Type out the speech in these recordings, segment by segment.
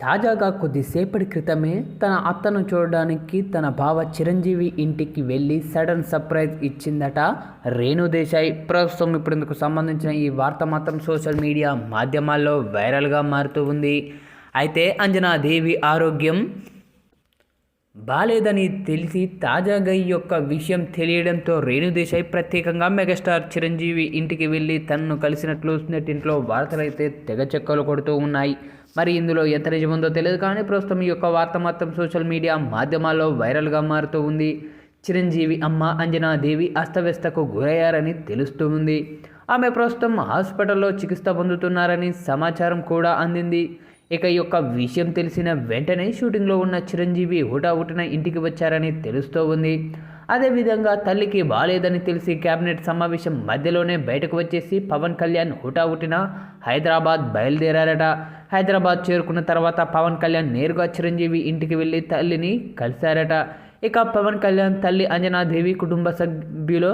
తాజాగా కొద్దిసేపటి క్రితమే తన అత్తను చూడడానికి తన బావ చిరంజీవి ఇంటికి వెళ్ళి సడన్ సర్ప్రైజ్ ఇచ్చిందట రేణుదేశాయ్ ప్రస్తుతం ఇప్పుడు ఇందుకు సంబంధించిన ఈ వార్త మాత్రం సోషల్ మీడియా మాధ్యమాల్లో వైరల్గా మారుతూ ఉంది. అయితే అంజనా దేవి ఆరోగ్యం బాలేదని తెలిసి తాజాగా ఈ యొక్క విషయం తెలియడంతో రేణుదేశాయ్ ప్రత్యేకంగా మెగాస్టార్ చిరంజీవి ఇంటికి వెళ్ళి తనను కలిసినట్లు నెట్టింట్లో వార్తలైతే తెగ చెక్కలు కొడుతూ ఉన్నాయి. మరి ఇందులో ఎంత నిజముందో తెలియదు కానీ ప్రస్తుతం ఈ యొక్క వార్త మాత్రం సోషల్ మీడియా మాధ్యమాల్లో వైరల్గా మారుతూ ఉంది. చిరంజీవి అమ్మ అంజనాదేవి అస్తవ్యస్తకు గురయ్యారని తెలుస్తూ ఉంది. ఆమె ప్రస్తుతం హాస్పిటల్లో చికిత్స పొందుతున్నారని సమాచారం కూడా అందింది. ఇక ఈ యొక్క విషయం తెలిసిన వెంటనే షూటింగ్లో ఉన్న చిరంజీవి హుటాహుటిన ఇంటికి వచ్చారని తెలుస్తూ ఉంది. అదేవిధంగా తల్లికి బాలేదని తెలిసి కేబినెట్ సమావేశం మధ్యలోనే బయటకు వచ్చేసి పవన్ కళ్యాణ్ హుటాహుటిన హైదరాబాద్ బయలుదేరారట. హైదరాబాద్ చేరుకున్న తర్వాత పవన్ కళ్యాణ్ నేరుగా చిరంజీవి ఇంటికి వెళ్ళి తల్లిని కలిశారట. ఇక పవన్ కళ్యాణ్ తల్లి అంజనాదేవి కుటుంబ సభ్యులు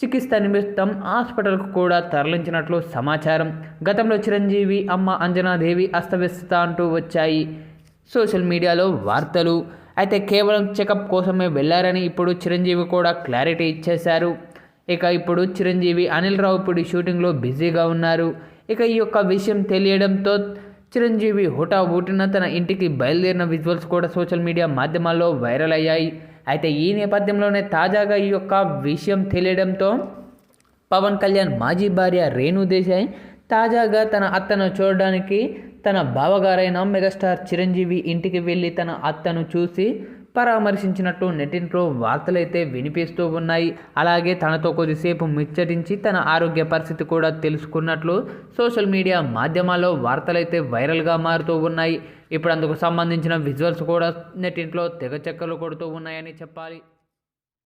చికిత్స నిమిత్తం హాస్పిటల్కు కూడా తరలించినట్లు సమాచారం. గతంలో చిరంజీవి అమ్మ అంజనాదేవి అస్తవ్యస్త అంటూ వచ్చాయి సోషల్ మీడియాలో వార్తలు. అయితే కేవలం చెకప్ కోసమే వెళ్ళారని ఇప్పుడు చిరంజీవి కూడా క్లారిటీ ఇచ్చేశారు. ఇక ఇప్పుడు చిరంజీవి అనిల్ రావుపూడి షూటింగ్లో బిజీగా ఉన్నారు. ఇక ఈ యొక్క విషయం తెలియడంతో చిరంజీవి హుటా ఊటిన తన ఇంటికి బయలుదేరిన విజువల్స్ కూడా సోషల్ మీడియా మాధ్యమాల్లో వైరల్ అయ్యాయి. అయితే ఈ నేపథ్యంలోనే తాజాగా ఈ యొక్క విషయం తెలియడంతో పవన్ కళ్యాణ్ మాజీ భార్య రేణు దేశాయ్ తాజాగా తన అత్తను చూడడానికి తన బావగారైన మెగాస్టార్ చిరంజీవి ఇంటికి వెళ్ళి తన అత్తను చూసి పరామర్శించినట్టు నెట్టింట్లో వార్తలైతే వినిపిస్తూ ఉన్నాయి. అలాగే తనతో కొద్దిసేపు ముచ్చటించి తన ఆరోగ్య పరిస్థితి కూడా తెలుసుకున్నట్లు సోషల్ మీడియా మాధ్యమాల్లో వార్తలైతే వైరల్గా మారుతూ ఉన్నాయి. ఇప్పుడు అందుకు సంబంధించిన విజువల్స్ కూడా నెట్టింట్లో తెగ చెక్కలు కొడుతూ ఉన్నాయని చెప్పాలి.